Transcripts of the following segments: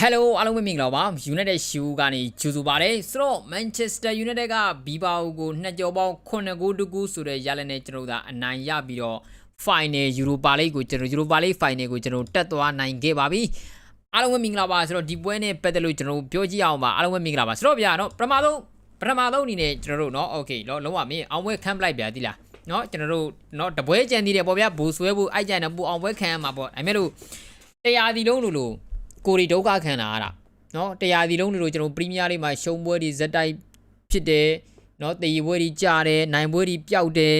Hello အားလုံးမင်္ဂလာပါ United Shoe ကနေကြိုဆိုပါတယ်ဆိုတော့ Manchester United က Bilbao ကိုနှစ်ကြောပေါင်း9ဂိုးတကူဆိုတဲ့ရလနဲ့ကျွန်တော်တို့ကအနိုင်ရပြီးတော့ Final Europa League ကိုကျွန်တော် Europa League Final ကိုကျွန်တော်တက်သွားနိုင်ခဲ့ပါပြီအားလုံးမင်္ဂလာပါဆိုတော့ဒီပွဲနဲ့ပတ်သက်လို့ကျွန်တော်တို့ပြောကြည့်အောင်ပါအားလုံးမင်္ဂလာပါဆိုတော့ဗျာနော်ပထမဆုံးပထမဆုံးအနေနဲ့ကျွန်တော်တို့နော် okay လောလုံးဝမင်းအောင်ပွဲခံပလိုက်ဗျာတိလား เนาะကျွန်တော်တို့เนาะတပွဲကြံသေးတယ်ပေါ့ဗျာဘူဆွဲဖို့အိုက်ကြံတယ်ပူအောင်ပွဲခံရမှာပေါ့ဒါပေမဲ့လို့တရားဒီလုံးလို့လို့ ကိုရီဒုက္ခခံလာရတာเนาะတရားဒီလုံးတွေလို့ကျွန်တော်ပရီးမီးယားလိမှာရှုံးပွဲတွေဇက်တိုက်ဖြစ်တယ်เนาะတေရီပွဲတွေကြာတယ်နိုင်ပွဲတွေပျောက်တယ်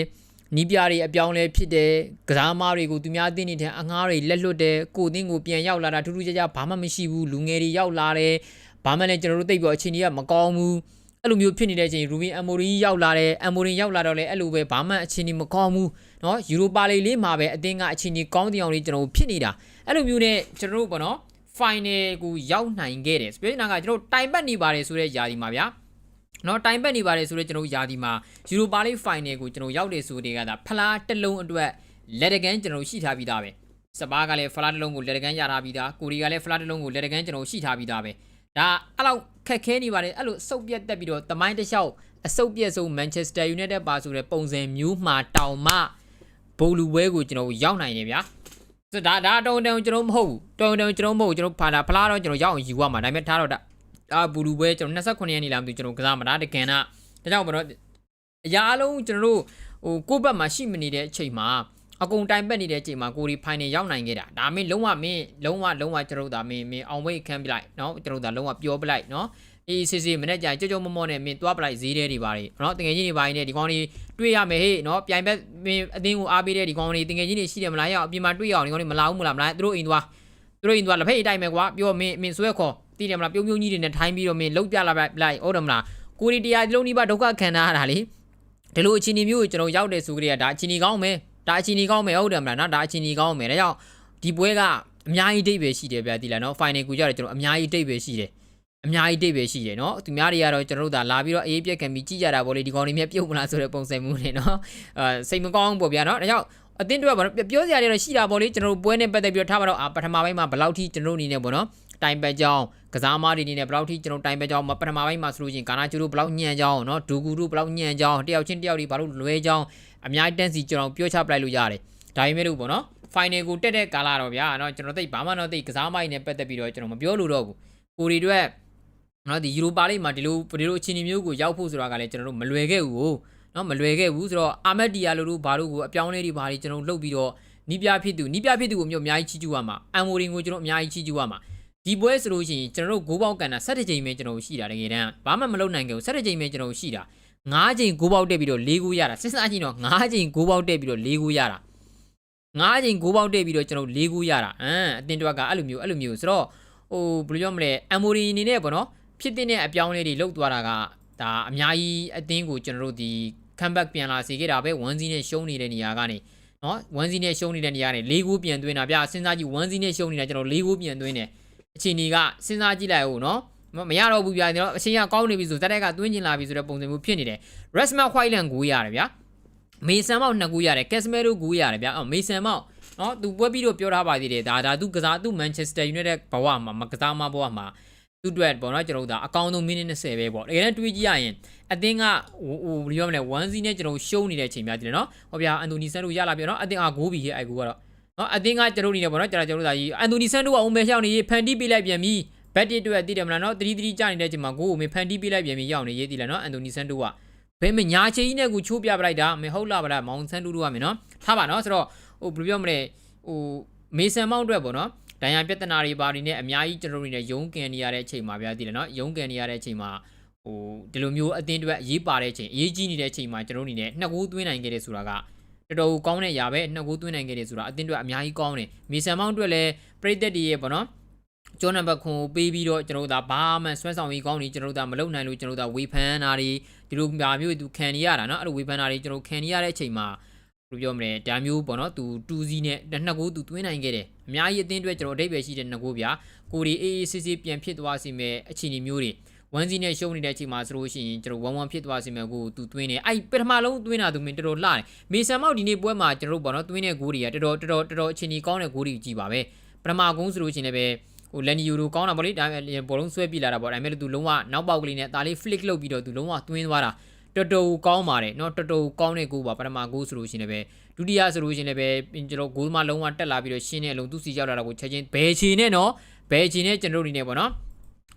နီးပြတွေအပြောင်းလဲဖြစ်တယ်ကစားမားတွေကိုသူများတင်းနေတဲ့အငားတွေလက်လွတ်တယ်ကိုတင်းကိုပြန်ရောက်လာတာထူးထူးခြားခြားဘာမှမရှိဘူးလူငယ်တွေရောက်လာတယ်ဘာမှလည်းကျွန်တော်တို့သိပြီးအချိန်ကြီးကမကောင်းဘူး အဲ့လိုမျိုးဖြစ်နေတဲ့အချိန်ရူဘင်အမိုရီရောက်လာတယ်အမိုရီရောက်လာတော့လည်းအဲ့လိုပဲဘာမှအခြေအနေမကောင်းဘူးနော်ယူရိုပါလီလေးမှာပဲအသင်းကအခြေအနေကောင်းတဲ့အောင်လေးကျွန်တော်ဖြစ်နေတာအဲ့လိုမျိုးနဲ့ကျွန်တော်တို့ပေါ့နော် final ကိုရောက်နိုင်ခဲ့တယ်ဆိုပြီးတော့ကကျွန်တော်တိုင်ပတ်နေပါတယ်ဆိုတဲ့ຢာဒီမှာဗျာနော်တိုင်ပတ်နေပါတယ်ဆိုတော့ကျွန်တော်ຢာဒီမှာယူရိုပါလီ final ကိုကျွန်တော်ရောက်တယ်ဆိုတဲ့ကဒါဖလားတစ်လုံးအတွက်လက်တကန်းကျွန်တော်ရှိထားပြီးသားပဲစပါးကလည်းဖလားတစ်လုံးကိုလက်တကန်းရထားပြီးသားကိုရီကလည်းဖလားတစ်လုံးကိုလက်တကန်းကျွန်တော်ရှိထားပြီးသားပဲ ဒါအဲ့လောက်ခက်ခဲနေပါတယ်အဲ့လိုစုပ်ပြတ်တက်ပြီးတော့တမိုင်းတစ်လျှောက်အစုပ်ပြတ်ဆုံး Manchester United ပါဆိုတဲ့ပုံစံမျိုးမှာတောင်မှဘိုလ်လူပွဲကိုကျွန်တော်ရောက်နိုင်တယ်ဗျာဆိုဒါဒါတုံတုံကျွန်တော်မဟုတ်ဘူးတုံတုံကျွန်တော်မဟုတ်ဘူးကျွန်တော်ဖာတာဖလားတော့ကျွန်တော်ရောက်အောင်ယူရမှာဒါပေမဲ့ထားတော့ဒါအာဘူလူပွဲကျွန်တော်29ရက်နေ့လာမသိဘူးကျွန်တော်ကစားမှာဒါတကယ်နာဒါကြောင့်မတော့အရာအလုံးကျွန်တော်တို့ဟိုကိုယ့်ဘက်မှာရှိမနေတဲ့အချိန်မှာ အကုန်တိုင်ပက်နေတဲ့အချိန်မှာကိုရီဖိုင်နယ်ရောက်နိုင်ခဲ့တာဒါမင်းလုံးဝမင်းလုံးဝလုံးဝကျွန်တော်တို့ဒါမင်းမင်းအောင်ဝိတ်ခံပြလိုက်နော်ကျွန်တော်တို့ဒါလုံးဝပြောပြလိုက်နော်အေးစစ်စစ်မနေ့ကျရင်ကြောကြောမောမောနဲ့မင်းသွားပလိုက်ဈေးတဲ့တွေပါလေနော်တကယ်ကြီးတွေပါနေဒီကောင်းတွေတွေ့ရမယ်ဟေ့နော်ပြိုင်ဘက်မင်းအသင်းကိုအားပေးတဲ့ဒီကောင်းတွေတကယ်ကြီးတွေရှိတယ်မလားရောက်အပြင်မှာတွေ့ရအောင်ဒီကောင်းတွေမလာဘူးမလားမလားသူတို့အိမ်သွားသူတို့အိမ်သွားလက်ဖက်အိတ်တိုက်မယ်ကွာပြောမင်းမင်းဆွဲခေါ်တည်တယ်မလားပြုံးပြုံးကြီးတွေနဲ့ထိုင်းပြီးတော့မင်းလှုပ်ပြလာပြလိုက်ဟုတ်တယ်မလားကိုရီတရားဒီလုံးဒီပါဒုက္ခခံရတာလေဒီလိုအခြေအနေမျိုးကိုကျွန်တော်ရောက်တယ်ဆိုကြတဲ့ဒါအခြေအနေကောင်းမယ် ဒါအချီနီကောင်းမယ်ဟုတ်တယ်မလားနော်ဒါအချီနီကောင်းမယ်ဒါကြောင့်ဒီပွဲကအများကြီးဒိတ်ပဲရှိတယ်ဗျာဒီလားနော် final ကိုကြတော့ကျွန်တော်အများကြီးဒိတ်ပဲရှိတယ်အများကြီးဒိတ်ပဲရှိတယ်နော်သူများတွေကတော့ကျွန်တော်တို့ဒါလာပြီးတော့အေးပြက်ခံပြီးကြည်ကြတာပေါ့လေဒီကောင်တွေမြက်ပြုတ်မလားဆိုတဲ့ပုံစံမျိုးနဲ့နော်အဲစိတ်မကောင်းပေါ့ဗျာနော်ဒါကြောင့်အတင်းတွေကတော့ပြောစရာတွေတော့ရှိတာပေါ့လေကျွန်တော်တို့ပွဲနဲ့ပတ်သက်ပြီးတော့ထားပါတော့ပထမပိုင်းမှာဘယ်လောက်ထိကျွန်တော်တို့အနေနဲ့ပေါ့နော် တိုင်ပက်ကြောင်းကစားမားတွေအနေနဲ့ဘယ်လောက်ထိကျွန်တော်တိုင်ပက်ကြောင်းပထမပိုင်းမှာဆိုလို့ရှိရင်ကာနာကျူတို့ဘယ်လောက်ညံ့ကြောင်းเนาะဒူကူတို့ဘယ်လောက်ညံ့ကြောင်းတယောက်ချင်းတယောက်ဒီဘာလို့လွဲကြောင်းအများကြီးတန်းစီကျွန်တော်ပြောချပလိုက်လို့ရတယ်ဒါပေမဲ့လို့ပေါ့နော် final ကိုတက်တဲ့ကာလာတော့ဗျာเนาะကျွန်တော်သိဘာမှတော့သိကစားမိုင်းနဲ့ပတ်သက်ပြီးတော့ကျွန်တော်မပြောလို့တော့ဘူးကိုရီတို့နော်ဒီယူရိုပါလိမှာဒီလိုဒီလိုအခြေအနေမျိုးကိုရောက်ဖို့ဆိုတာကလည်းကျွန်တော်တို့မလွယ်ခဲ့ဘူးနော်မလွယ်ခဲ့ဘူးဆိုတော့အာမက်ဒီယာလိုတို့ဘာလို့ကိုအပြောင်းလဲတွေဘာတွေကျွန်တော်လှုပ်ပြီးတော့နီးပြဖြစ်သူနီးပြဖြစ်သူကိုမျိုးအများကြီးချီးကျူးရမှာအမ်မိုရင်ကိုကျွန်တော်အများကြီးချီးကျူးရမှာ ဒီပွဲဆိုလို့ရှိရင်ကျွန်တော်တို့ဂိုးပေါက်ကန်တာ7ချိန်ပဲကျွန်တော်ရှိတာတကယ်တမ်းဘာမှမလုပ်နိုင်ခဲ့ဘူး7ချိန်ပဲကျွန်တော်ရှိတာ9ချိန်ဂိုးပေါက်တက်ပြီးတော့၄ဂိုးရတာစဉ်းစားကြည့်တော့9ချိန်ဂိုးပေါက်တက်ပြီးတော့၄ဂိုးရတာ9ချိန်ဂိုးပေါက်တက်ပြီးတော့ကျွန်တော်၄ဂိုးရတာအမ်အတင်းတွက်ကအဲ့လိုမျိုးအဲ့လိုမျိုးဆိုတော့ဟိုဘယ်လိုပြောမလဲအမ်မိုရီအနေနဲ့ပေါ့နော်ဖြစ်တဲ့အပြောင်းလဲတွေလောက်သွားတာကဒါအများကြီးအသင်းကိုကျွန်တော်တို့ဒီ comeback ပြန်လာစေခဲ့တာပဲ1 0နဲ့ရှုံးနေတဲ့နေရာကနေနော်1 0နဲ့ရှုံးနေတဲ့နေရာကနေ၄ဂိုးပြန်သွင်းတာဗျစဉ်းစားကြည့်1 0နဲ့ရှုံးနေတာကျွန်တော်၄ဂိုးပြန်သွင်းတယ် အချိန်ကြီးကစဉ်းစားကြည့်လိုက်ဦးနော်မရတော့ဘူးဗျာကျွန်တော်အချိန်ကကောင်းနေပြီဆိုဇက်တက်ကသွင်းကျင်လာပြီဆိုတဲ့ပုံစံမျိုးဖြစ်နေတယ် Resma Whiteland ဂိုးရတယ်ဗျာမေဆန်မောက်2ဂိုးရတယ် Casemiro ဂိုးရတယ်ဗျာအော်မေဆန်မောက်နော်သူပွဲပြီးတော့ပြောထားပါသေးတယ်ဒါဒါသူကစားသူ Manchester United ဘဝမှာမကစားမဘဝမှာသူ့အတွက်ပေါ့နော်ကျွန်တော်တို့ဒါအကောင်းဆုံးမိနစ်20ပဲပေါ့တကယ်တမ်းတွေးကြည့်ရရင်အသင်းကဟိုဟိုဘယ်လိုပြောမလဲ1 0နဲ့ကျွန်တော်ရှုံးနေတဲ့အချိန်များတယ်နော်ဟောဗျာအန်တိုနီဆန်တို့ရလာပြီနော်အသင်းကဂိုးပြီးဟဲ့အိုက်ကူကတော့ နော်အသင်းကကျွန်တော်နေတယ်ပေါ့နော်ကျွန်တော်ကျွန်တော်ဒါကြီးအန်တိုနီဆန်တို့ကအုံမဲရောက်နေရေးဖန်တီးပေးလိုက်ပြန်ပြီဘက်တစ်အတွက်တည်တယ်မလားနော်3 3ကြနေတဲ့အချိန်မှာဂိုးကိုမဖန်တီးပေးလိုက်ပြန်ပြီရောက်နေရေးတည်လားနော်အန်တိုနီဆန်တို့ကဘယ်မညာချေကြီးနဲ့ကိုချိုးပြပလိုက်တာမဟုတ်လားဗလားမောင်ဆန်တို့တို့ကမယ်နော်ထားပါနော်ဆိုတော့ဟိုဘယ်လိုပြောမလဲဟိုမေဆန်မောင်းအတွက်ပေါ့နော်ဒဏ်ရာပြဿနာတွေပါတွေနဲ့အများကြီးကျွန်တော်တို့နေရုံးကန်နေရတဲ့အချိန်မှာဗျာတည်တယ်နော်ရုံးကန်နေရတဲ့အချိန်မှာဟိုဒီလိုမျိုးအတင်းတွေအရေးပါတဲ့အချိန်အရေးကြီးနေတဲ့အချိန်မှာကျွန်တော်တို့နေနဲ့နှစ်ကိုးသွင်းနိုင်ခဲ့တယ်ဆိုတာက တော်တော်ကောင်းတဲ့ຢာပဲနှစ်ကိုးသွင်းနိုင်ခဲ့တယ်ဆိုတာအတင်းတွေအများကြီးကောင်းတယ်မေဆန်မောင်းအတွက်လည်းပြိသက်တည်းရဲ့ပေါ့နော်ကျောင်းနံပါတ်ခွန်ကိုပေးပြီးတော့ကျွန်တော်တို့ဒါဘာမှဆွဲဆောင်ရေးကောင်းနေကျွန်တော်တို့ဒါမလုပ်နိုင်လို့ကျွန်တော်တို့ဒါဝေဖန်တာတွေဒီလိုမျိုးမျိုးသူခံနေရတာเนาะအဲ့လိုဝေဖန်တာတွေကျွန်တော်ခံနေရတဲ့အချိန်မှာဘယ်လိုပြောမလဲဒါမျိုးပေါ့နော်သူ2စီးနဲ့နှစ်ကိုးသူသွင်းနိုင်ခဲ့တယ်အများကြီးအသင်းအတွက်ကျွန်တော်အဓိပ္ပာယ်ရှိတဲ့နှစ်ကိုးဗျာကိုဒီအေးအေးဆေးဆေးပြန်ဖြစ်သွားစီမဲ့အခြေအနေမျိုးတွေ 1စီးနဲ့ရှုံးနေတဲ့အချိန်မှာဆိုလို့ရှိရင်ကျွန်တော်1 1ဖြစ်သွားစီမဲ့ကိုသူသွင်းတယ်အဲ့ပထမလုံးသွင်းတာသူမင်းတော်တော်လှတယ်မေဆန်မောက်ဒီနေ့ပွဲမှာကျွန်တော်တို့ပေါ့နော်သွင်းတဲ့ဂိုးတွေကတော်တော်တော်တော်တော်တော်အခြေအနေကောင်းတဲ့ဂိုးတွေကြီးပါပဲပ ပထမကုန်းဆိုလို့ရှိရင်လည်းပဲဟိုလန်နီယိုလိုကောင်းတာပေါ့လေဒါပေမဲ့ဘောလုံးဆွဲပြလာတာပေါ့ဒါပေမဲ့သူလုံးဝနောက်ပေါက်ကလေးနဲ့ဒါလေး flick လုပ်ပြီးတော့သူလုံးဝသွင်းသွားတာတော်တော်ကောင်းပါတယ်เนาะတော်တော်ကောင်းတဲ့ကိုပါပထမကိုဆိုလို့ရှိရင်လည်းပဲဒုတိယဆိုလို့ရှိရင်လည်းပဲကျွန်တော်ဂိုးမလုံးဝတက်လာပြီးတော့ရှင်းတဲ့အလုံးသူစီရောက်လာတာကိုချက်ချင်းဘယ်ချီနဲ့เนาะဘယ်ချီနဲ့ကျွန်တော်တို့အနေနဲ့ပေါ့เนาะ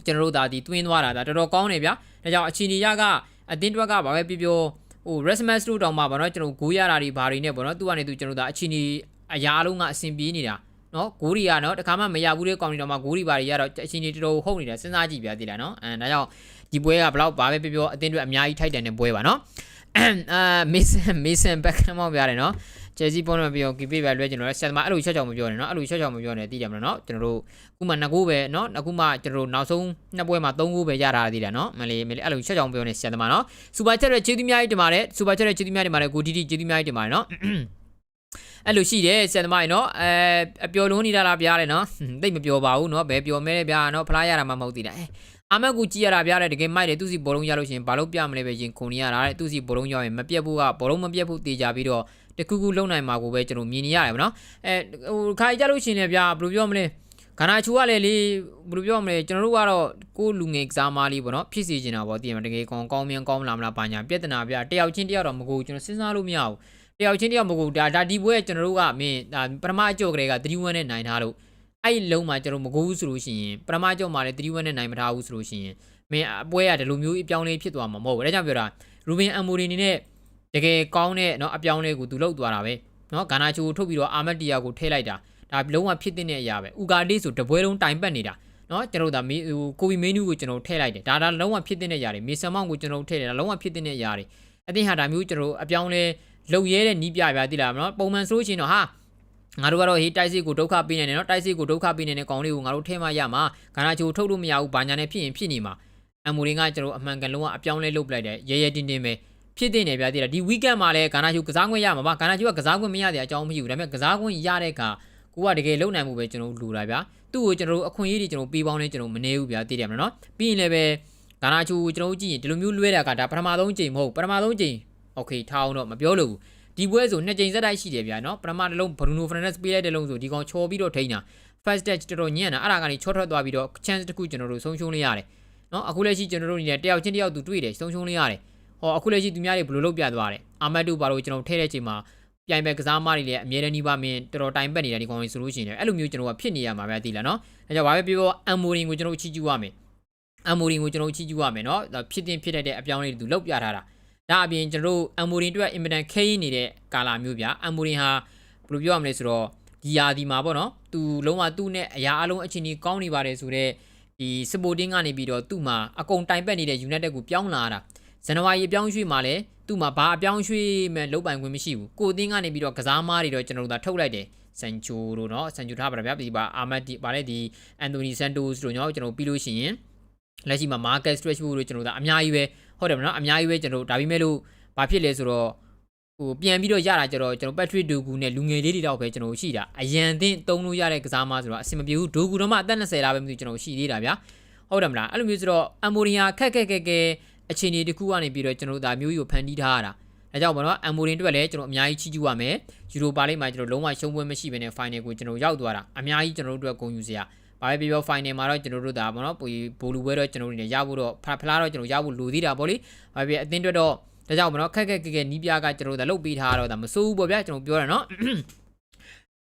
ကျွန်တော်တို့ဒါဒီတွင်းသွားတာဒါတော်တော်ကောင်းတယ်ဗျာဒါကြောင့်အချီနီယာကအတင်းတွက်ကဘာပဲပြောပြောဟို Rasmus တို့တောင်မှဗောနော်ကျွန်တော်ဂိုးရတာတွေဘာတွေနဲ့ဗောနော်သူကနေသူကျွန်တော်ဒါအချီနီအရာလုံးကအဆင်ပြေနေတာနော်ဂိုးရီကနော်တခါမှမရဘူးတဲ့ကောင်တွေတော့မှဂိုးရီပါတွေရတော့အချင်းကြီးတော်တော်ဟုတ်နေတာစဉ်းစားကြည့်ပြသေးလားနော်အဲဒါကြောင့်ဒီပွဲကဘလောက်ပါပဲပြောပြောအတင်းတွေအများကြီးထိုက်တန်တဲ့ပွဲပါနော်အဲမေဆန်မေဆန်ဘက်ကမ်မောက်ပြရတယ်နော် ချယ်ဆီပေါ်မှာပြောကီပေးပဲလွှဲကျွန်တော်ဆက်သမားအဲ့လိုချက်ချောင်မပြောနဲ့နော်အဲ့လိုချက်ချောင်မပြောနဲ့သိကြမလားနော်ကျွန်တော်တို့အခုမှနှစ်ကိုးပဲနော်အခုမှကျွန်တော်တို့နောက်ဆုံးနှစ်ပွဲမှာသုံးကိုးပဲရတာသိတယ်နော်မလေးမလေးအဲ့လိုချက်ချောင်ပြောနေဆက်သမားနော်စူပါချက်ရဲ့ကျေးဇူးများကြီးတင်ပါတယ်စူပါချက်ရဲ့ကျေးဇူးများတင်ပါတယ်ကိုတီတီကျေးဇူးများကြီးတင်ပါတယ်နော်အဲ့လိုရှိတယ်ဆရာသမားရေနော်အဲအပျော်လုံးနေတာလားဗျာလေနော်တိတ်မပျော်ပါဘူးနော်ဘယ်ပျော်မဲလဲဗျာနော်ဖလားရတာမှမဟုတ်သေးတာအဲအာမက်ကူကြည့်ရတာဗျာလေတကယ်မိုက်တယ်သူစီဘောလုံးရလို့ရှိရင်ဘာလို့ပြမလဲပဲရင်ခုန်နေရတာတဲ့သူစီဘောလုံးရရင်မပြတ်ဘူးကဘောလုံးမပြတ်ဘူးတေချာပြီးတော့ တခုခုလုံနိုင်မှာကိုပဲကျွန်တော်မြင်နေရတယ်ဗောနော်အဲဟိုခါကြလို့ရှိရင်လည်းဗျာဘယ်လိုပြောမလဲခန္ဓာချူကလည်းလေဘယ်လိုပြောမလဲကျွန်တော်တို့ကတော့ကိုယ်လူငယ်ကစားမလေးပေါ့နော်ဖြစ်စီနေတာပေါ့တည်ရမှာတကယ်ကောင်းကောင်းမြန်ကောင်းမလားမလားဘာညာပြဿနာဗျာတယောက်ချင်းတယောက်တော့မကိုကျွန်တော်စဉ်းစားလို့မရဘူးတယောက်ချင်းတယောက်မဟုတ်ဒါဒါဒီပွဲကျွန်တော်တို့ကမင်းဒါပထမအကြော့ကလေးက3-1နဲ့နိုင်ထားလို့အဲ့ဒီလုံးမှာကျွန်တော်မကိုဘူးဆိုလို့ရှိရင်ပထမအကြော့မှာလည်း3-1နဲ့နိုင်မထားဘူးဆိုလို့ရှိရင်မင်းအပွဲကဒီလိုမျိုးအပြောင်းလဲဖြစ်သွားမှာမဟုတ်ဘူးဒါကြောင့်ပြောတာရူဘင်အမိုရီနေနဲ့ တကယ်ကောင်းတဲ့เนาะအပြောင်းလဲကိုသူလုပ်သွားတာပဲเนาะဂါနာချိုကိုထုတ်ပြီးတော့အာမတ်တီယာကိုထည့်လိုက်တာဒါလုံးဝဖြစ်တဲ့အရာပဲဥကာလေးဆိုတပွဲလုံးတိုင်ပတ်နေတာเนาะကျွန်တော်တို့ဒါမီဟိုကိုဗီမင်းနူးကိုကျွန်တော်ထည့်လိုက်တယ်ဒါဒါလုံးဝဖြစ်တဲ့အရာတွေမေဆန်မောင်ကိုကျွန်တော်ထည့်တယ်ဒါလုံးဝဖြစ်တဲ့အရာတွေအတင်းဟာဒါမျိုးကျွန်တော်အပြောင်းလဲ လုံရဲတဲ့နီးပြပြတိလားနော်ပုံမှန်ဆိုလို့ရှိရင်တော့ဟာငါတို့ကတော့ဟေးတိုက်စစ်ကိုဒုက္ခပေးနေတယ်နော်တိုက်စစ်ကိုဒုက္ခပေးနေတဲ့ကောင်လေးကိုငါတို့ထဲမှရမှာခန္ဓာချိုထုတ်လို့မရဘူးဘာညာနဲ့ဖြစ်ရင်ဖြစ်နေမှာအမိုရင်းကကျွန်တော်အမှန်ကန်လုံးဝအပြောင်းလဲလုပ်ပလိုက်တယ်ရဲရဲတင်းတင်းပဲ ဖြစ်တဲ့နေပြတိလားဒီဝီကendမှာလည်းခန္ဓာချိုကစားခွင့်ရမှာပါခန္ဓာချိုကကစားခွင့်မရတဲ့အကြောင်းမရှိဘူးဒါပေမဲ့ကစားခွင့်ရတဲ့အခါကိုကတကယ်လုံနိုင်မှုပဲကျွန်တော်လူတာဗျာသူ့ကိုကျွန်တော်အခွင့်အရေးတွေကျွန်တော်ပေးပေါင်းနေကျွန်တော်မနေဘူးဗျာသိတယ်မလားနော်ပြီးရင်လည်းပဲခန္ဓာချိုကိုကျွန်တော်ကြည့်ရင်ဒီလိုမျိုးလွဲတာကဒါပထမဆုံးချိန်မဟုတ်ပထမဆုံးချိန်โอเคထားအောင်တော့မပြောလို့ဘူး ဒီပွဲဆိုနှစ်ကြိမ်ဆက်တိုက်ရှိတယ်ဗျာနော်ပထမတစ်လုံးဘရူနိုဖရနက်စ်ပေးလိုက်တဲ့လုံးဆိုဒီကောင်ချော်ပြီးတော့ထိန်းတာ first touch တော်တော်ညံ့တာအဲ့ဒါကနေချော့ထွက်သွားပြီးတော့ chance တစ်ခုကျွန်တော်တို့ဆုံးရှုံးလိုက်ရတယ်နော်အခုလက်ရှိကျွန်တော်တို့အနေနဲ့တယောက်ချင်းတယောက်သူတွေ့တယ်ဆုံးရှုံးလိုက်ရတယ် ဟောအခုလက်ရှိသူများတွေဘယ်လိုလုပ်ပြသွားတယ်အာမတ်တို့ဘာလို့ကျွန်တော်ထည့်တဲ့ချိန်မှာပြိုင်ပဲကစားမတွေလည်းအမြဲတမ်းနှီးပါမင်းတော်တော်တိုင်ပတ်နေတာဒီကောင်ကြီးဆိုလို့ရှိရင်အဲ့လိုမျိုးကျွန်တော်ကဖြစ်နေရမှာပဲသိလားနော်ဒါကြောင့်ဘာပဲပြောပြောအမ်မိုရင်ကိုကျွန်တော်ချီးကျူးရမယ်အမ်မိုရင်ကိုကျွန်တော်ချီးကျူးရမယ်နော်ဖြစ်တင်ဖြစ်တဲ့အပြောင်းလေးတွေသူလောက်ပြထားတာဒါအပြင်ကျွန်တော်တို့အမ်မိုရင်အတွက်အင်မတန်ခဲရင်းနေတဲ့ကာလာမျိုးဗျာအမ်မိုရင်ဟာဘယ်လိုပြောရမလဲဆိုတော့ဒီယာဒီမှာပေါ့နော်သူလုံးဝသူ့နဲ့အရာအလုံးအချင်းကြီးကောင်းနေပါတယ်ဆိုတော့ဒီစပိုတင်းကနေပြီးတော့သူ့မှာအကုန်တိုင်ပတ်နေတဲ့ United ကိုပြောင်းလာတာ ဇန်နဝါရီအပြောင်းရွှေ့မှာလဲသူ့မှာဘာအပြောင်းရွှေ့မဲ့လုတ်ပိုင်ခွင့်မရှိဘူးကိုအတင်းကနေပြီးတော့ကစားမားတွေတော့ကျွန်တော်တို့သာထုတ်လိုက်တယ်ဆန်ချိုတို့เนาะဆန်ချိုထားပါဗျာဒီပါအာမတ်ဒီပါလေဒီအန်တိုနီဆန်တိုစ်တို့เนาะကျွန်တော်ပြီးလို့ရှိရင်လက်ရှိမှာ market stretch ဖို့တို့ကျွန်တော်တို့ဒါအများကြီးပဲဟုတ်တယ်မနော်အများကြီးပဲကျွန်တော်တို့ဒါပေမဲ့လို့ဘာဖြစ်လဲဆိုတော့ဟိုပြန်ပြီးတော့ရတာကျတော့ကျွန်တော် Patrick Dogu နဲ့လူငယ်လေးတွေတော့ပဲကျွန်တော်ရှိတာအရန်သင့်တုံးလို့ရတဲ့ကစားမဆိုတော့အဆင်မပြေဘူး Dogu တော့မှအသက်20လားပဲမသိဘူးကျွန်တော်ရှိသေးတာဗျာဟုတ်တယ်မလားအဲ့လိုမျိုးဆိုတော့ Amoria ခက်ခက်ခက်ခဲ အခြေအနေတစ်ခုကနေပြီးတော့ကျွန်တော်တို့ဒါမျိုးကြီးကိုဖန်တီးထားရတာဒါကြောင့်ဘောနော်အမ်မိုရင်အတွက်လည်းကျွန်တော်အများကြီးချီးကျူးရမယ်ယူရိုပါလိမ့်မှာကျွန်တော်လုံးဝရှုံးပွဲမရှိဘဲနဲ့ final ကိုကျွန်တော်ရောက်သွားတာအများကြီးကျွန်တော်တို့အတွက်ဂုဏ်ယူစရာဘာပဲပြောပြော final မှာတော့ကျွန်တော်တို့ဒါဘောနော်ပိုဘိုလူပွဲတော့ကျွန်တော်တို့နေရဖို့တော့ဖလားတော့ကျွန်တော်ရဖို့လိုသေးတာပေါ့လေဘာပဲအသင်းအတွက်တော့ဒါကြောင့်ဘောနော်ခက်ခက်ခက်ခက်နီးပြကကျွန်တော်တို့ဒါလုတ်ပေးထားတော့ဒါမစိုးဘူးပေါ့ဗျာကျွန်တော်ပြောရနော်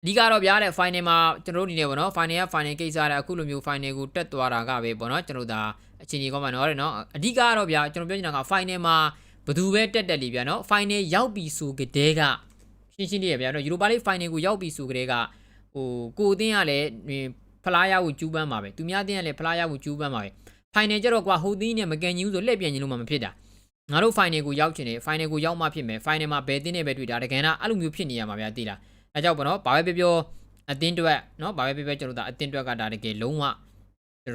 ဒီကတော့ဗျာတဲ့ final မှာကျွန်တော်တို့ဒီနေ့ပေါ့နော် final က final ကိစ္စတဲ့အခုလိုမျိုး final ကိုတက်သွားတာကပဲပေါ့နော်ကျွန်တော်တို့ဒါ အချိန်ကြီးကောင်းမှနော်တဲ့နော်အဓိကကတော့ဗျာကျွန်တော်ပြောနေတာက final မှာဘသူပဲတက်တက်လီဗျာနော် final ရောက်ပြီဆိုကြတဲ့ကရှင်းရှင်းလေးရဗျာနော်ယူရိုပါလိ final ကိုရောက်ပြီဆိုကြတဲ့ကဟိုကိုအသင်းကလည်းဖလားရဖို့ကျူးပန်းပါပဲသူများအသင်းကလည်းဖလားရဖို့ကျူးပန်းပါပဲ final ကျတော့ကွာဟိုသင်းနဲ့မကန်ကြီးဘူးဆိုလှည့်ပြန်ရင်လို့မှမဖြစ်တာငါတို့ final ကိုရောက်ချင်တယ် final ကိုရောက်မှဖြစ်မယ် final မှာဘယ်တင်းနဲ့ပဲတွေ့တာတကယ်တော့အဲ့လိုမျိုးဖြစ်နေရမှာဗျာသိလားအဲကြောင့်ပေါ့နော်ဘာပဲပြောပြောအတင်းတွက်နော်ဘာပဲပြောပြောကျွန်တော်တို့ဒါအတင်းတွက်ကဒါတကယ်လုံးဝကျွန်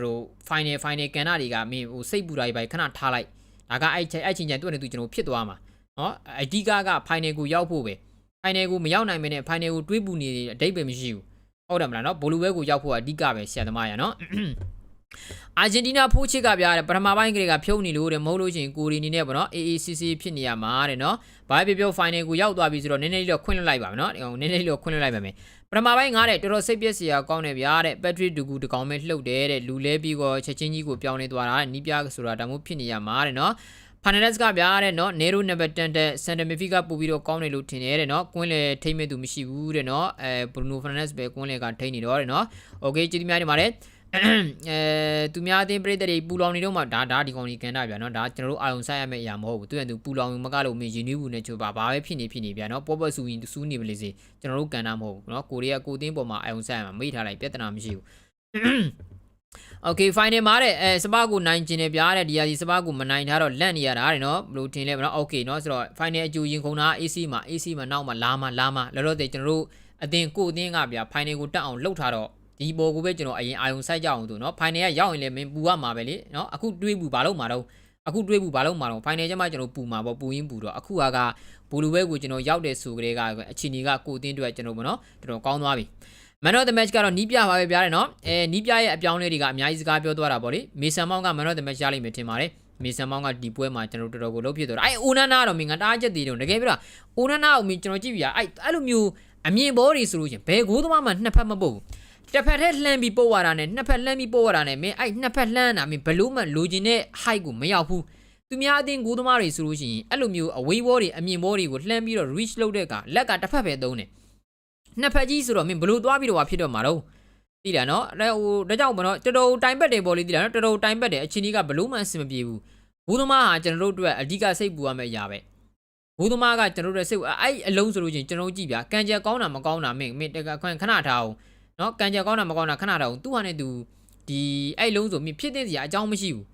တော် final final ကန်နာတွေကမင်းဟိုစိတ်ပူတာကြီးပဲခဏထားလိုက်ဒါကအဲ့အဲ့ချင်းချင်းတွေ့နေသူကျွန်တော်ဖြစ်သွားမှာနော်အဓိကက final ကိုရောက်ဖို့ပဲ final ကိုမရောက်နိုင်မနဲ့ final ကိုတွေးပူနေတဲ့အတိတ်ပဲမရှိဘူးဟုတ်တယ်မလားနော်ဘိုလူဘဲကိုရောက်ဖို့ကအဓိကပဲဆရာသမားရနော် အာဂျင်တီးနားဖိုးချစ်ကပြရတယ်ပထမပိုင်းကလေးကဖြုံးနေလို့တဲ့မဟုတ်လို့ရှိရင်ကိုရီအနေနဲ့ပေါ့နော် AACC ဖြစ်နေရမှာတဲ့နော်ဘာပဲပြောပြော final ကိုရောက်သွားပြီဆိုတော့နည်းနည်းလေးတော့ခွင့်လွှတ်လိုက်ပါမယ်နော်ဟိုနည်းနည်းလေးတော့ခွင့်လွှတ်လိုက်ပါမယ်ပထမပိုင်းငားတဲ့တော်တော်စိတ်ပြည့်စရာကောင်းတယ်ဗျာတဲ့ဘက်ထရီဒူကူတကောင်ပဲလှုပ်တယ်တဲ့လူလဲပြီးတော့ချက်ချင်းကြီးကိုပြောင်းလဲသွားတာတဲ့နီးပြဆိုတာဒါမှမဟုတ်ဖြစ်နေရမှာတဲ့နော်ဖာနက်စ်ကပြားတဲ့နော်နေရိုနံပါတ်10တဲ့စန်တမီဖီကပို့ပြီးတော့ကောင်းတယ်လို့ထင်တယ်တဲ့နော်ကွင်းလေထိမ့်မဲ့သူမရှိဘူးတဲ့နော်အဲဘရူနိုဖာနက်စ်ပဲကွင်းလေကထိမ့်နေတော့တဲ့နော်โอเคကြည့်ဒီများဒီမှာတဲ့ အဲသူများအသင်းပြည်သက်တွေပူလောင်နေတော့မှဒါဒါဒီကောင်ကြီးကန်တာဗျာနော်ဒါကျွန်တော်တို့အာယုံဆိုင်ရမယ့်အရာမဟုတ်ဘူးသူကသူပူလောင်မကလို့မင်းရင်းနှီးဘူးနဲ့ချိုးပါဘာပဲဖြစ်နေဖြစ်နေဗျာနော်ပေါ်ပေါ်ဆူရင်စူးနေပါလေစေကျွန်တော်တို့ကန်တာမဟုတ်ဘူးနော်ကိုရီးယားကိုတင်းပေါ်မှာအာယုံဆိုင်ရမှာမိထားလိုက်ပြဿနာမရှိဘူး Okay final မှာတဲ့အဲစပါးကိုနိုင်ကျင်တယ်ဗျာတဲ့ဒီဟာဒီစပါးကိုမနိုင်ထားတော့လန့်နေရတာတဲ့နော်ဘယ်လိုထင်လဲဗောနော် Okay နော်ဆိုတော့ final အကျိုးရင်ခုန်တာ AC မှာ AC မှာနောက်မှာလာမှာလာမှာလောလောဆယ်ကျွန်တော်တို့အတင်းကိုအတင်းကဗျာ final ကိုတက်အောင်လှုပ်ထားတော့ ဒီဘောကိုပဲကျွန်တော်အရင်အာယုံစိုက်ကြအောင်သူနော် final ကရောက်ရင်လည်းမင်းပူရမှာပဲလေနော်အခုတွေးဘူးဘာလို့မှာတော့အခုတွေးဘူးဘာလို့မှာတော့ final ကျမှကျွန်တော်ပူမှာပေါ့ပူရင်းပူတော့အခုကကဘူလူဘဲကိုကျွန်တော်ရောက်တဲ့ဆိုကလေးကအချီနီကကိုအတင်းအတွက်ကျွန်တော်ဗောနော်တော်တော်ကောင်းသွားပြီ Man of the match ကတော့နီးပြပါပဲဗျာတဲ့နော်အဲနီးပြရဲ့အပြောင်းလဲတွေကအများကြီးစကားပြောသွားတာပေါ့လေမေဆန်မောင်းက Man of the match ရလိမ့်မယ်ထင်ပါတယ်မေဆန်မောင်းကဒီပွဲမှာကျွန်တော်တော်တော်ကိုလုပ်ဖြစ်သွားတာအဲအိုနနာတော့မင်းကတားချက်သေးတယ်တကယ်ပြတာအိုနနာကိုမင်းကျွန်တော်ကြည့်ပြအဲအဲ့လိုမျိုးအမြင်ဘောတွေဆိုလို့ချင်းဘယ်ကိုသမားမှနှစ်ဖက်မပုတ်ဘူး တစ်ဖက်တည်းလှမ်းပြီးပို့ရတာနဲ့နှစ်ဖက်လှမ်းပြီးပို့ရတာနဲ့မင်းအဲ့နှစ်ဖက်လှမ်းတာမင်းဘလို့မှလိုချင်တဲ့ height ကိုမရောက်ဘူးသူများအတင်းကိုသမားတွေဆိုလို့ရှိရင်အဲ့လိုမျိုးအဝေးဘောတွေအမြင်ဘောတွေကိုလှမ်းပြီးတော့ reach လုပ်တဲ့ကလက်ကတစ်ဖက်ပဲသုံးတယ်နှစ်ဖက်ကြီးဆိုတော့မင်းဘလို့သွားပြီးတော့ဖြစ်တော့မှာတော့သိလားနော်အဲဟိုဒါကြောင့်မနော်တော်တော်တိုင်ပက်တယ်ပေါ့လေသိလားနော်တော်တော်တိုင်ပက်တယ်အချင်းကြီးကဘလို့မှအဆင်မပြေဘူးဘူးသမားဟာကျွန်တော်တို့အတွက်အဓိကစိတ်ပူရမယ့်အရာပဲဘူးသမားကကျွန်တော်တို့ရဲ့စိတ်အဲ့အလုံးဆိုလို့ချင်းကျွန်တော်ကြည့်ဗျာကံကြက်ကောင်းတာမကောင်းတာမင်းမင်းတကခွန်ခဏထားအောင် နော်ကံကြက်ကောင်းတာမကောင်းတာခဏထားအောင်သူ့ဟာနဲ့သူဒီအဲ့လုံးဆိုမင်းဖြစ်တဲ့စရာအကြောင်းမရှိဘူး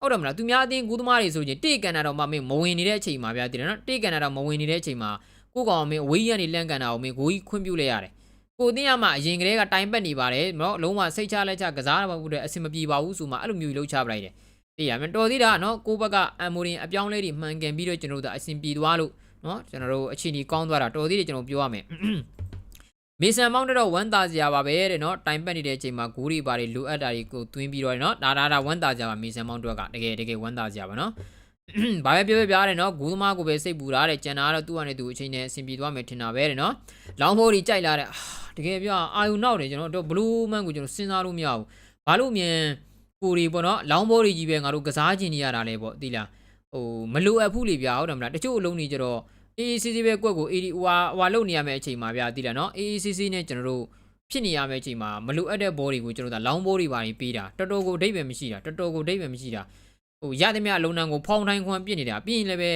ဟုတ်တယ်မလားသူများအတင်းကူးသမားတွေဆိုချင်းတေကန်တာတော့မှမင်းမဝင်နေတဲ့အချိန်မှာဗျာတည်တယ်နော်တေကန်တာတော့မဝင်နေတဲ့အချိန်မှာကိုကောင်မင်းအဝေးကြီးကနေလန့်ကန်တာကိုမင်းကိုကြီးခွင့်ပြုလိုက်ရတယ်ကိုတင်းရမှအရင်ကလေးကတိုင်ပတ်နေပါတယ်နော်လုံးဝစိတ်ချလက်ချကစားတော့ဘူးတဲ့အဆင်မပြေပါဘူးဆိုမှအဲ့လိုမျိုးလှုပ်ချပလိုက်တယ်သိရမယ်တော်သေးတာနော်ကိုဘက်ကအမ်မိုရင်အပြောင်းလဲတွေမှန်ကန်ပြီးတော့ကျွန်တော်တို့အဆင်ပြေသွားလို့နော်ကျွန်တော်တို့အချိန်ကြီးကောင်းသွားတာတော်သေးတယ်ကျွန်တော်ပြောရမယ် မေဆန်မောင်းတော့ဝမ်းသာစရာပါပဲတဲ့နော်တိုင်ပတ်နေတဲ့အချိန်မှာဂိုးတွေပါတွေလိုအပ်တာတွေကိုသွင်းပြီးတော့နော်ဒါဒါဒါဝမ်းသာစရာပါမေဆန်မောင်းတော့ကတကယ်တကယ်ဝမ်းသာစရာပါနော်ဘာပဲပြောပြောပြားတယ်နော်ဂူးသမားကိုပဲစိတ်ပူတာတဲ့ကျန်တာကတော့သူ့အနေနဲ့သူအချိန်နဲ့အဆင်ပြေသွားမယ်ထင်တာပဲတဲ့နော်လောင်းဖိုးကြီးကြိုက်လာတဲ့တကယ်ပြောအာယုနောက်တယ်ကျွန်တော်တို့ဘလူးမန်ကိုကျွန်တော်စဉ်းစားလို့မရဘူးဘာလို့မြင်ကိုရီပေါ့နော်လောင်းဖိုးကြီးပဲငါတို့ကစားကျင်နေရတာလဲပေါ့သိလားဟိုမလိုအပ်ဘူးလေဗျာဟုတ်တယ်မလားတချို့အလုံးကြီးကျတော့ AACC ပဲကွက်ကို AD ဟွာဟွာလုံနေရမယ့်အချိန်မှာဗျာသိလားနော် AACC နဲ့ကျွန်တော်တို့ဖြစ်နေရမယ့်အချိန်မှာမလိုအပ်တဲ့ဘောတွေကိုကျွန်တော်တို့လောင်းဘောတွေပါပြီးတာတော်တော်ကိုအဓိပ္ပာယ်မရှိတာတော်တော်ကိုအဓိပ္ပာယ်မရှိတာဟိုရသမျှအလုံးတန်းကိုဖောင်းတိုင်းခွန်ပြစ်နေတာပြီးရင်လည်းပဲ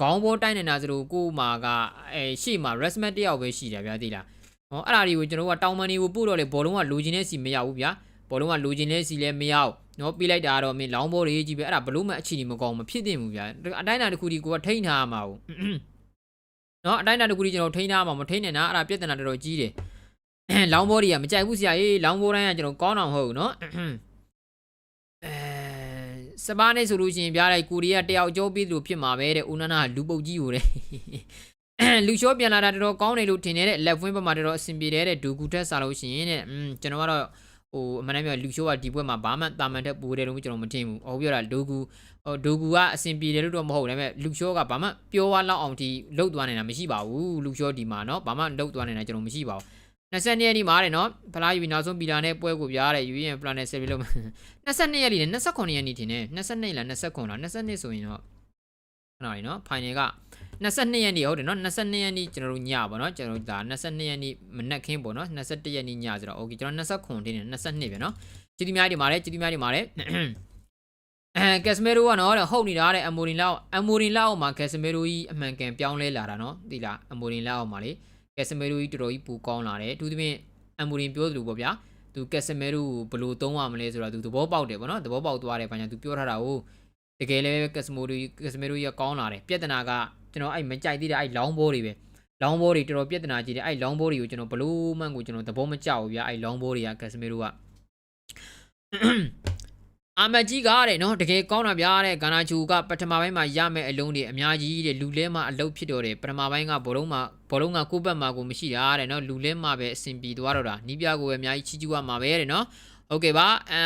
ခေါင်းဘောတိုင်းနေတာဆိုတော့ကို့မာကအဲရှေ့မှာ resmat တယောက်ပဲရှိတယ်ဗျာသိလားဟောအဲ့ဒါတွေကိုကျွန်တော်ကတောင်မန်တွေကိုပို့တော့လေဘောလုံးကလိုချင်တဲ့စီမရဘူးဗျာဘောလုံးကလိုချင်တဲ့စီလည်းမရဘူးနော်ပြီးလိုက်တာတော့မင်းလောင်းဘောတွေကြီးပဲအဲ့ဒါဘလို့မှအခြေအနေမကောင်းမဖြစ်သင့်ဘူးဗျာအတိုင်းအတာတစ်ခုဒီကိုကထိန်းထားမှာဘူး နော်အတိုင်းအတာတစ်ခုဒီကျွန်တော်ထိန်းထားမှာမထိန်းနဲ့နာအဲ့ဒါပြဿနာတော်တော်ကြီးတယ်လောင်းဘောတွေကမကြိုက်ဘူးဆရာကြီးလောင်းဘောတိုင်းကကျွန်တော်ကောင်းအောင်ဟုတ်နော်အဲစပါးနေဆိုလို့ရှိရင်ပြားလိုက်ကိုရီးယားတယောက်ကြောပြီးသူဖြစ်မှာပဲတဲ့ဦးနနာလူပုတ်ကြီးကိုတဲ့လူချောပြန်လာတာတော်တော်ကောင်းတယ်လို့ထင်နေတဲ့လက်ဖွင့်ဘက်မှာတော်တော်အဆင်ပြေတဲ့ဒူကူထက်စားလို့ရှိရင်တဲ့อืมကျွန်တော်ကတော့ ဟိုအမှန်တမ်းပြောလူရှိုးကဒီဘွဲ့မှာဘာမှတာမန်တက်ပိုးတယ်လို့ကျွန်တော်မထင်ဘူး။အော်ပြောတာဒိုဂူဒိုဂူကအဆင်ပြေတယ်လို့တော့မဟုတ်ဘူး။ဒါပေမဲ့လူရှိုးကဘာမှပြောသွားလောက်အောင်ဒီလှုပ်သွားနေတာမရှိပါဘူး။လူရှိုးဒီမှာနော်ဘာမှလှုပ်သွားနေတာကျွန်တော်မရှိပါဘူး။22ရက်နေ့မှာတဲ့နော်ဖလားယူပြီးနောက်ဆုံးပီလာနဲ့ပွဲကိုပြားတဲ့ယူရင်ပလန်နဲ့ဆက်ပြီးလုပ်မယ်22ရက်နေ့နဲ့29ရက်နေ့ထင်တယ်22လား29လား22ဆိုရင်တော့ခဏလေးနော်ဖိုင်နယ်က 22ရက်နေ့ဟုတ်တယ်နော်22ရက်နေ့ကျွန်တော်တို့ညပေါ့နော်ကျွန်တော်တို့ဒါ22ရက်နေ့မနက်ခင်းပေါ့နော်21ရက်နေ့ညဆိုတော့ okay ကျွန်တော်29တင်းနဲ့22ပြန်နော်ကြည်တိများတွေမာတယ်ကြည်တိများတွေမာတယ်အဲကက်စမေရိုကနော်ဟုတ်နေတာတဲ့အမိုရင်လောက်အမိုရင်လောက်အောင်မှာကက်စမေရိုကြီးအမှန်ကန်ပြောင်းလဲလာတာနော်သိလားအမိုရင်လောက်အောင်မှာလေကက်စမေရိုကြီးတော်တော်ကြီးပူကောင်းလာတယ်အထူးသဖြင့်အမိုရင်ပြောသလိုပေါ့ဗျာသူကက်စမဲရိုကိုဘယ်လိုသုံးရမလဲဆိုတာသူသဘောပေါက်တယ်ပေါ့နော်သဘောပေါက်သွားတယ်ဘာညာသူပြောထားတာကိုတကယ်လဲကက်စမိုရိုကက်စမဲရိုရကောင်းလာတယ်ပြဿနာက ကျွန်တော်အဲ့မကြိုက်သေးတဲ့အဲ့လောင်းဘောတွေပဲလောင်းဘောတွေတော်တော်ပြဿနာကြီးတယ်အဲ့လောင်းဘောတွေကိုကျွန်တော်ဘလို့မှန်ကိုကျွန်တော်သဘောမကျဘူးဗျာအဲ့လောင်းဘောတွေကကက်စမေရိုကအာမကြီးကတဲ့နော်တကယ်ကောင်းတာဗျာတဲ့ဂါနာချူကပထမပိုင်းမှာရမယ့်အလုံးတွေအများကြီးတဲ့လူလဲမှာအလုပ်ဖြစ်တော့တယ်ပထမပိုင်းကဘောလုံးမှာဘောလုံးကကိုယ့်ဘက်မှာကိုမရှိတာတဲ့နော်လူလဲမှာပဲအဆင်ပြေသွားတော့တာနီးပြကိုပဲအများကြီးချီးကျူးရမှာပဲတဲ့နော် โอเคပါအဲ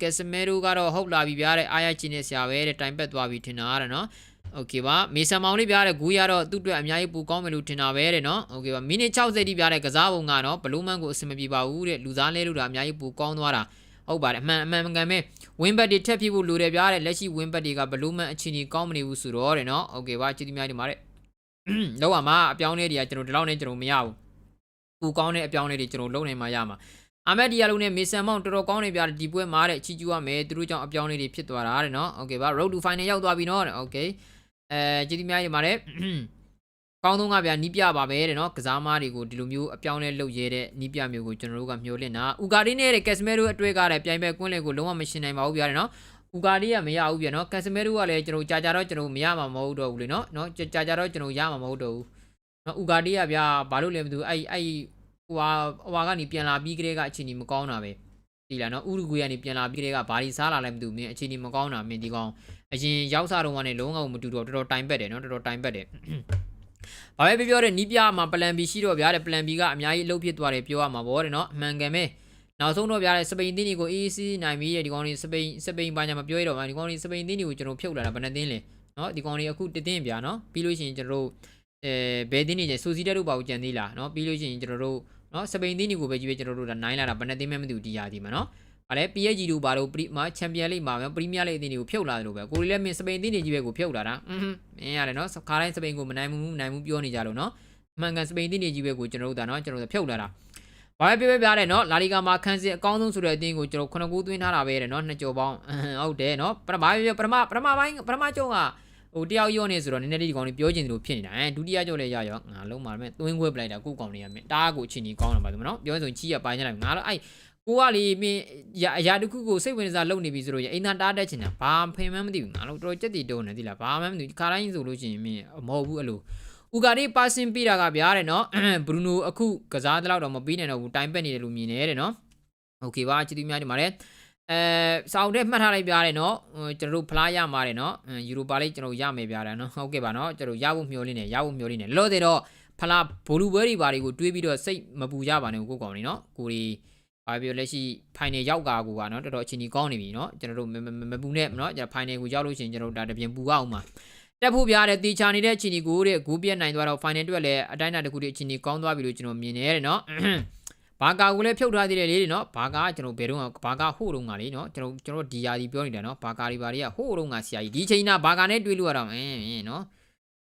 ကက်စမဲရိုကတော့ဟုတ်လာပြီဗျာတဲ့အားရချင်းနေဆရာပဲတဲ့တိုင်ပက်သွားပြီထင်တာတဲ့နော် โอเคပါမေဆန်မောင်လေးဗျာတဲ့ဂူရတော့သူ့အတွက်အများကြီးပူကောင်းမယ်လို့ထင်တာပဲတဲ့နော်โอเคပါမိနစ်60တိဗျာတဲ့ကစားပုံကတော့ဘလူးမန်ကိုအဆင်မပြေပါဘူးတဲ့လူသားလဲလို့တာအများကြီးပူကောင်းသွားတာဟုတ်ပါတယ်အမှန်အမှန်မှန်ကန်ပဲဝင်းဘက်တွေထက်ဖြစ်ဖို့လိုတယ်ဗျာတဲ့လက်ရှိဝင်းဘက်တွေကဘလူးမန်အချင်းကြီးကောင်းမနေဘူးဆိုတော့တဲ့နော်โอเคပါချစ်တီများဒီမှာတဲ့လောက်ပါမှာအပြောင်းလဲတွေကကျွန်တော်ဒီလောက်နဲ့ကျွန်တော်မရဘူးပူကောင်းတဲ့အပြောင်းလဲတွေကျွန်တော်လုံနိုင်မှရမှာ အာမက်ဒီယာလုံးနဲ့မေဆန်မောင်တော်တော်ကောင်းနေပြဒီပွဲမှာတဲ့ချီကျူရမယ်သူတို့ကြောင့်အပြောင်းလေးတွေဖြစ်သွားတာတဲ့နော်โอเคပါ road to final ရောက်သွားပြီနော်တဲ့โอเค အဲကြည်ဒီများဒီမှာတဲ့ကောင်းဆုံးကဗျာနီးပြပါပဲတဲ့နော်ကစားမားတွေကိုဒီလိုမျိုးအပြောင်းလဲလုပ်ရဲတဲ့နီးပြမျိုးကိုကျွန်တော်တို့ကမျှော်လင့်တာဥကာဒီနဲ့တဲ့ကက်စမဲရိုအတွဲကတဲ့ပြိုင်ပွဲကွင်းလေကိုလုံးဝမရှင်းနိုင်ပါဘူးဗျာတဲ့နော်ဥကာဒီကမရဘူးဗျာနော်ကက်စမဲရိုကလည်းကျွန်တော်ကြာကြာတော့ကျွန်တော်မရမှာမဟုတ်တော့ဘူးလေနော်နော်ကြာကြာတော့ကျွန်တော်ရမှာမဟုတ်တော့ဘူးနော်ဥကာဒီကဗျာဘာလို့လဲမသိဘူးအဲ့အဲ့ဟိုဟာဟိုဟာကနေပြန်လာပြီးကလေးကအချိန်ကြီးမကောင်းတာပဲဒီလားနော်ဥရုဂွေကနေပြန်လာပြီးကလေးကဘာဒီစားလာလဲမသိဘူးမင်းအချိန်ကြီးမကောင်းတာမင်းဒီကောင် အရင်ရောက်စားတော့ကနေလုံးဝမတူတော့တော်တော်တိုင်ပက်တယ်နော်တော်တော်တိုင်ပက်တယ်ဘာပဲပြောပြောတဲ့နီးပြမှာ plan B ရှိတော့ဗျာတဲ့ plan B ကအများကြီးအလုပ်ဖြစ်သွားတယ်ပြောရမှာဗောတဲ့နော်အမှန်ကန်ပဲနောက်ဆုံးတော့ဗျာတဲ့စပိန်တင်းတွေကို AEC နိုင်ပြီးတဲ့ဒီကောင်တွေစပိန်စပိန်ဘာညာမပြောရတော့မှဒီကောင်တွေစပိန်တင်းတွေကိုကျွန်တော်ဖြုတ်လာတာဘယ်နှတင်းလဲနော်ဒီကောင်တွေအခုတတင်းဗျာနော်ပြီးလို့ရှိရင်ကျွန်တော်တို့အဲဘယ်တင်းနေကျစူစီတက်တို့ပါဦးကြံသေးလားနော်ပြီးလို့ရှိရင်ကျွန်တော်တို့နော်စပိန်တင်းတွေကိုပဲကြည့်ပဲကျွန်တော်တို့ဒါနိုင်လာတာဘယ်နှတင်းမှမသိဘူးဒီရာဒီမှာနော်။ ဗာလဲ PSG တို့ဘာလို့ပရီမာချန်ပီယံလိမှာပရီးမီးယားလိအသင်းတွေကိုဖြုတ်လာတယ်လို့ပဲကိုရီလည်းမင်းစပိန်တင်းတွေကြီးပဲကိုဖြုတ်လာတာ။အင်းမင်းရတယ်နော်ခါတိုင်းစပိန်ကိုမနိုင်ဘူးမနိုင်ဘူးပြောနေကြလို့နော်။အမှန်ကန်စပိန်တင်းတွေကြီးပဲကိုကျွန်တော်တို့ဒါနော်ကျွန်တော်တို့ဖြုတ်လာတာ။ဘာပဲပြောပြတယ်နော်လာလီဂါမှာခန်းစစ်အကောင်းဆုံးဆိုတဲ့အတင်းကိုကျွန်တော်ခုနှစ်ခုသွင်းထားတာပဲတဲ့နော်နှစ်ကြော်ပေါင်းဟုတ်တယ်နော်ပထမပြောပထမပထမပိုင်းပထမကျုံကဟိုတယောက်ရော့နေဆိုတော့နည်းနည်းလေးဒီကောင်လေးပြောချင်တယ်လို့ဖြစ်နေတာအဲဒုတိယကျုံလည်းရရောငါလုံးပါမယ်သွင်းခွဲပလိုက်တာကိုကောင်လေးရမယ်တားကိုအချင်းကြီးကောင်းတယ်ပါသူမနော်ပြောဆိုချီရပိုင်းကြလိုက်ငါတော့အဲ့ ကိုကလေမင်းအရာတစ်ခုကိုစိတ်ဝင်စားလုပ်နေပြီဆိုတော့အိမ်သားတားတက်ချင်တာဘာဖင်မှန်းမသိဘူးငါတို့တော်ကြက်တီတုံးနေသီလားဘာမှမသိဘူးခါတိုင်းဆိုလို့ရှိရင်မင်းမဟုတ်ဘူးအဲ့လိုဥကာရီပါစင်ပေးတာကဗျာတဲ့နော်ဘရူနိုအခုကစားတဲ့လောက်တော့မပြီးနိုင်တော့ဘူးတိုင်ပက်နေတယ်လို့မြင်နေတယ်နော်โอเคပါချစ်သူများဒီမှာလည်းအဲစောင်းတဲ့မှတ်ထားလိုက်ပြရတယ်နော်ကျွန်တော်တို့ဖလားရမှာတယ်နော်ယူရိုပါလေးကျွန်တော်ရမယ်ပြရတယ်နော်ဟုတ်ကဲ့ပါနော်ကျွန်တော်ရဖို့မျှော်လင့်နေရဖို့မျှော်လင့်နေလောသေးတော့ဖလားဘိုလူပွဲတွေဘာတွေကိုတွေးပြီးတော့စိတ်မပူကြပါနဲ့ကိုကောင်နေနော်ကိုဒီ ဘာပြောလက်ရှိ final ရောက်ကာကိုကနော်တော်တော်အချိန်ကြီးကောင်းနေပြီနော်ကျွန်တော်တို့မပူနဲ့နော်ကျွန်တော် final ကိုရောက်လို့ရှိရင်ကျွန်တော်တို့ဒါတပြင်ပူအောင်ပါတက်ဖို့ပြရတဲ့တေချာနေတဲ့အခြေအနေကိုတဲ့ဂိုးပြတ်နိုင်သွားတော့ final အတွက်လည်းအတိုင်းအတာတစ်ခုတည်းအခြေအနေကောင်းသွားပြီလို့ကျွန်တော်မြင်နေရတယ်နော်ဘာကာကိုလည်းဖြုတ်ထားသေးတယ်လေနော်ဘာကာကျွန်တော်ဘယ်တော့ဘာကာဟို့တော့ငါလေနော်ကျွန်တော်ကျွန်တော်ဒီယာဒီပြောနေတာနော်ဘာကာဒီဘာတွေကဟို့တော့ငါဆရာကြီးဒီချိန်နာဘာကာနဲ့တွေးလို့ရတော့အင်းအင်းနော်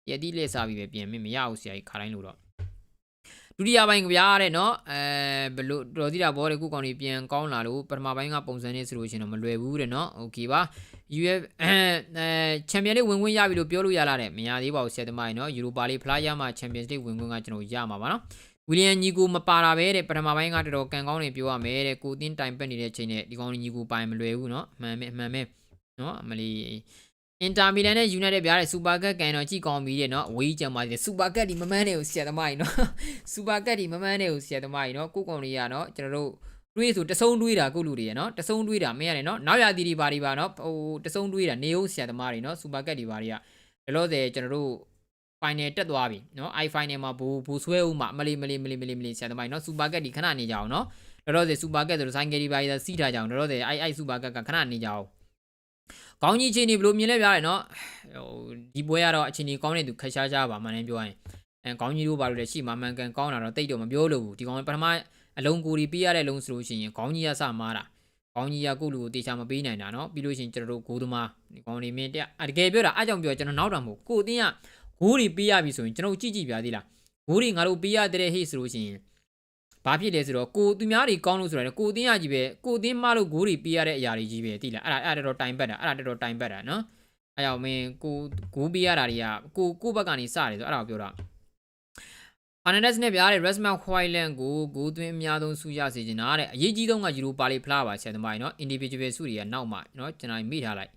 ရည်တိလက်စားပြီးပဲပြင်မမရဘူးဆရာကြီးခါတိုင်းလို့တော့ ဒုတိယပိုင်းကဗျာတဲ့နော်အဲဘလို့တော်သေးတာဘောတဲ့ခုကောင်ကြီးပြန်ကောင်းလာလို့ပထမပိုင်းကပုံစံနဲ့ဆိုလို့ရှိရင်တော့မလွယ်ဘူးတဲ့နော်โอเคပါ UF အဲချန်ပီယံလိဝင်ခွင့်ရပြီလို့ပြောလို့ရလာတဲ့မရသေးပါဘူးဆယ်သမိုင်းနော်ယူရိုပါလိဖလားရမှာချန်ပီယံလိဝင်ခွင့်ကကျွန်တော်ရမှာပါနော်ဝီလီယံညီကိုမပါတာပဲတဲ့ပထမပိုင်းကတော်တော်ကန်ကောင်းနေပြောရမယ်တဲ့ကိုတင်းတိုင်ပက်နေတဲ့ချိန်နဲ့ဒီကောင်ညီကိုပိုင်မလွယ်ဘူးเนาะအမှန်ပဲအမှန်ပဲเนาะအမလီ အင်တာမီလန်နဲ့ယူနိုက်တက်ပြားတဲ့စူပါကတ်ကန်တော့ကြည်ကောင်းပြီတဲ့နော်အဝေးကြံပါသေးတယ်စူပါကတ်ဒီမမန်းနေကိုဆရာသမားကြီးနော်စူပါကတ်ဒီမမန်းနေကိုဆရာသမားကြီးနော်ကိုကောင်လေးကနော်ကျွန်တော်တို့တွေးဆိုတဆုံတွေးတာကုလူတွေရနော်တဆုံတွေးတာမင်းရတယ်နော်နောက်ရသည်ဒီပါဒီပါနော်ဟိုတဆုံတွေးတာနေဦးဆရာသမားတွေနော်စူပါကတ်ဒီပါတွေကဒါလို့စေကျွန်တော်တို့ final တက်သွားပြီနော် i final မှာဘူဘူဆွဲဦးမှာမလီမလီမလီမလီမလီဆရာသမားကြီးနော်စူပါကတ်ဒီခဏနေကြအောင်နော်ဒါလို့စေစူပါကတ်ဆိုတော့ဆိုင်ကယ်ဒီပါရီသာစီးထားကြအောင်ဒါလို့စေ i i စူပါကတ်ကခဏနေကြအောင် ကောင်းကြီးချင်းနေဘလို့မြင်လဲပြရတယ်နော်ဟိုဒီပွဲကတော့အချင်းကြီးကောင်းတဲ့သူခက်ရှားရှားပါမှန်းလည်းပြောရင်အဲကောင်းကြီးတို့ဘာလို့လဲရှိမှမှန်ကန်ကောင်းတာတော့တိတ်တော့မပြောလို့ဘူးဒီကောင်ပထမအလုံးကိုပြီးရတဲ့လုံးဆိုလို့ရှိရင်ကောင်းကြီးကစမားတာကောင်းကြီးကကိုလူကိုတေချာမပေးနိုင်တာနော်ပြီးလို့ရှိရင်ကျွန်တော်တို့ဂိုးသမားဒီကောင်နေမင်းတက်တကယ်ပြောတာအကြောင်းပြောကျွန်တော်နောက်တာမဟုတ်ကိုအတင်းကဂိုးတွေပေးရပြီဆိုရင်ကျွန်တော်ကြည့်ကြည့်ပြသေးလားဂိုးတွေငါတို့ပေးရတဲ့ဟေ့ဆိုလို့ရှိရင် ဘာဖြစ်လဲဆိုတော့ကိုသူများတွေကောင်းလို့ဆိုတာကိုသင်းရကြီးပဲကိုသင်းမလို့ဂိုးတွေပေးရတဲ့အရာတွေကြီးပဲတိလားအဲ့ဒါအဲ့ဒါတော့တိုင်ပတ်တာအဲ့ဒါတော့တိုင်ပတ်တာနော်အဲ့ရောက်မင်းကိုဂိုးပေးရတာတွေကကိုကိုဘက်ကနေစတယ်ဆိုအဲ့ဒါကိုပြောတာအာနဒက်စ်နဲ့ဗျာတဲ့ Resman Hoyland ကိုဂိုးသွင်းအများဆုံးစုရစေချင်တာတဲ့အရေးကြီးဆုံးကယူရိုပါလီဖလားပါဆရာသမားရေနော် individual စုတွေကနောက်မှနော်ကျွန်တော်မိထားလိုက်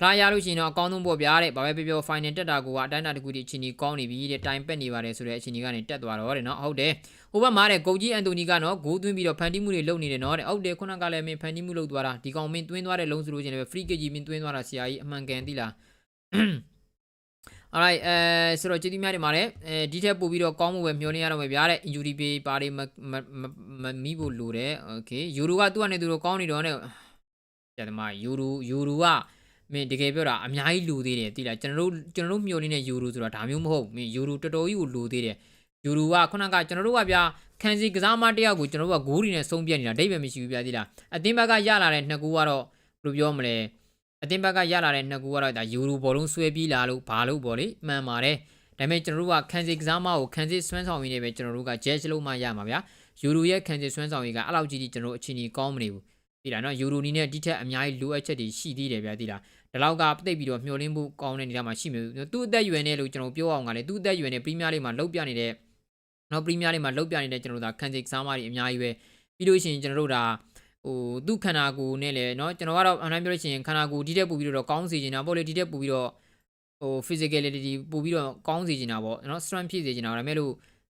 ဖလားရလို့ရှိရင်တော့အကောင်းဆုံးပေါ့ဗျာတဲ့ဘာပဲပြောပြော final တက်တာကအတိုင်းတာတကူဒီအချိန်ကြီးကောင်းနေပြီတဲ့တိုင်ပက်နေပါတယ်ဆိုတဲ့အချိန်ကြီးကနေတက်သွားတော့တဲ့နော်ဟုတ်တယ်ဟိုဘက်မှာတဲ့ဂုတ်ကြီးအန်တိုနီကနော်ဂိုးသွင်းပြီးတော့ဖန်တီးမှုတွေလုပ်နေတယ်နော်တဲ့ဟုတ်တယ်ခုနကလည်းမင်းဖန်တီးမှုလုပ်သွားတာဒီကောင်မင်းသွင်းသွားတဲ့လုံးဆိုလို့ရှိရင်လည်း free kick ကြီးမင်းသွင်းသွားတာဆရာကြီးအမှန်ကန်သိလား alright အဲဆိုတော့ကျေးဇူးများတင်ပါတယ်အဲဒီထက်ပိုပြီးတော့ကောင်းမှုပဲမျှော်လင့်ရတော့မယ်ဗျာတဲ့ injury pay ပါတွေမမီးဖို့လိုတယ် okay ယူရိုကသူ့အနေသူတော့ကောင်းနေတော့နဲ့ကျန်တယ်မယူရိုယူရိုက မင်းတကယ်ပြောတာအများကြီးလိုသေးတယ်တိလားကျွန်တော်တို့ကျွန်တော်တို့မျှော်လင့်တဲ့ယူရိုဆိုတာဒါမျိုးမဟုတ်မင်းယူရိုတော်တော်ကြီးကိုလိုသေးတယ်ယူရိုကခုနကကျွန်တော်တို့ကဗျာခန်းစီကစားမတစ်ယောက်ကိုကျွန်တော်တို့ကဂိုးတွေနဲ့ဆုံးပြတ်နေတာအဓိပ္ပာယ်မရှိဘူးဗျာတိလားအသင်းဘက်ကရလာတဲ့နှစ်ကူကတော့ဘယ်လိုပြောမလဲအသင်းဘက်ကရလာတဲ့နှစ်ကူကတော့ဒါယူရိုဘောလုံးဆွဲပြီးလာလို့ဘာလို့ပေါ့လေမှန်ပါတယ်ဒါပေမဲ့ကျွန်တော်တို့ကခန်းစီကစားမကိုခန်းစီဆွမ်းဆောင်ရင်းနဲ့ပဲကျွန်တော်တို့က judge လုပ်မှရမှာဗျာယူရိုရဲ့ခန်းစီဆွမ်းဆောင်ရင်းကအဲ့လောက်ကြီးကြီးကျွန်တော်တို့အချိန်ကြီးကောင်းမနေဘူးတိလားနော်ယူရိုနီနဲ့ဒီထက်အများကြီးလိုအပ်ချက်တွေရှိသေးတယ်ဗျာတိလား ဒီလောက်ကပြိတ်ပြီးတော့မျှော်လင့်ဖို့ကောင်းတဲ့နေရာမှာရှိမျိုးသူ့အသက်အရွယ်နဲ့လို့ကျွန်တော်ပြောအောင်ကလည်းသူ့အသက်အရွယ်နဲ့ပရီးမီးယားလိဂ်မှာလှုပ်ပြနေတဲ့နော်ပရီးမီးယားလိဂ်မှာလှုပ်ပြနေတဲ့ကျွန်တော်တို့ဒါခန်းစီကစားမတွေအများကြီးပဲပြီးလို့ရှိရင်ကျွန်တော်တို့ဒါဟိုသူ့ခန္ဓာကိုယ်နဲ့လည်းเนาะကျွန်တော်ကတော့အမှန်ပြောလို့ရှိရင်ခန္ဓာကိုယ်ဒီတက်ပူပြီးတော့ကောင်းစေချင်တာပေါ့လေဒီတက်ပူပြီးတော့ဟို physicality ပူပြီးတော့ကောင်းစေချင်တာပေါ့เนาะ strength ဖြစ်စေချင်တာဒါပေမဲ့လို့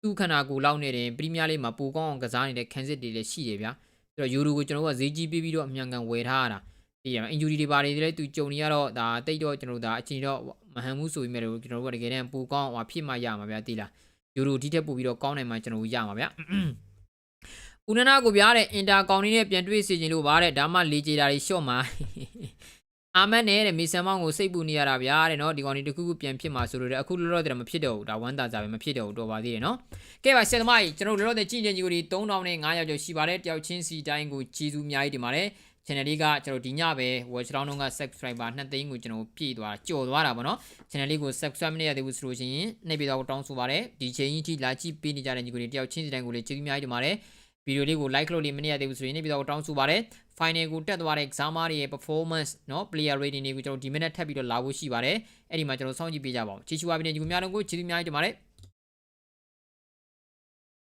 သူ့ခန္ဓာကိုယ်လောက်နေတယ်ပရီးမီးယားလိဂ်မှာပူကောင်းအောင်ကစားနေတဲ့ခန်းစစ်တွေလည်းရှိတယ်ဗျာဆိုတော့ယူရိုကိုကျွန်တော်တို့ကဈေးကြီးပေးပြီးတော့အမြန်ကန်ဝယ်ထားရတာ ဒီရမှာ injury တွေပါတယ်လည်းသူကြုံနေရတော့ဒါတိတ်တော့ကျွန်တော်တို့ဒါအချိန်တော့မဟန်ဘူးဆိုပြီးမဲ့လို့ကျွန်တော်တို့ကတကယ်တမ်းပူကောင်းအောင်ဖြစ်မှရမှာဗျာတိလားယူရိုဒီတက်ပူပြီးတော့ကောင်းနိုင်မှကျွန်တော်တို့ရမှာဗျာဦးနနာကိုပြားတဲ့အင်တာကောင်လေးနဲ့ပြန်တွေ့စီခြင်းလို့ပါတဲ့ဒါမှလေကြေတာတွေရှော့မှာအာမတ်နဲ့တဲ့မီဆန်မောင်းကိုစိတ်ပူနေရတာဗျာတဲ့နော်ဒီကောင်လေးတစ်ခုခုပြန်ဖြစ်မှာဆိုလို့တဲ့အခုလောလောဆယ်မဖြစ်တော့ဘူးဒါဝမ်းသာကြပဲမဖြစ်တော့ဘူးတော်ပါသေးတယ်နော်ကဲပါဆက်သမားကြီးကျွန်တော်တို့လောလောဆယ်ကြည့်နေကြီးကိုဒီ3005ယောက်ကျော်ရှိပါတယ်တယောက်ချင်းစီတိုင်းကိုကြီးစုအများကြီးတင်ပါတယ် channel လေးကကျွန်တော်ဒီညပဲ watch down က subscriber 2သိန်းကိုကျွန်တော်ပြည့်သွားကြော်သွားတာပေါ့နော် channel လေးကို subscribe မနေရသေးဘူးဆိုလို့ရှိရင်နှိပ်ပြီးတော့တောင်းဆိုပါတယ်ဒီချိန်ကြီးထိလာကြည့်ပေးနေကြတဲ့ညီကိုတွေတယောက်ချင်းစီတိုင်းကိုလည်းကျေးဇူးအများကြီးတင်ပါတယ်ဗီဒီယိုလေးကို like လုပ်လို့မနေရသေးဘူးဆိုရင်နှိပ်ပြီးတော့တောင်းဆိုပါတယ် final ကိုတက်သွားတဲ့ examer တွေရဲ့ performance เนาะ player rating တွေကိုကျွန်တော်ဒီ minute ထပ်ပြီးတော့လာဖို့ရှိပါတယ်အဲ့ဒီမှာကျွန်တော်စောင့်ကြည့်ပေးကြပါဦးချီချူပါပြီးတဲ့ညီကိုများလုံးကိုကျေးဇူးအများကြီးတင်ပါတယ်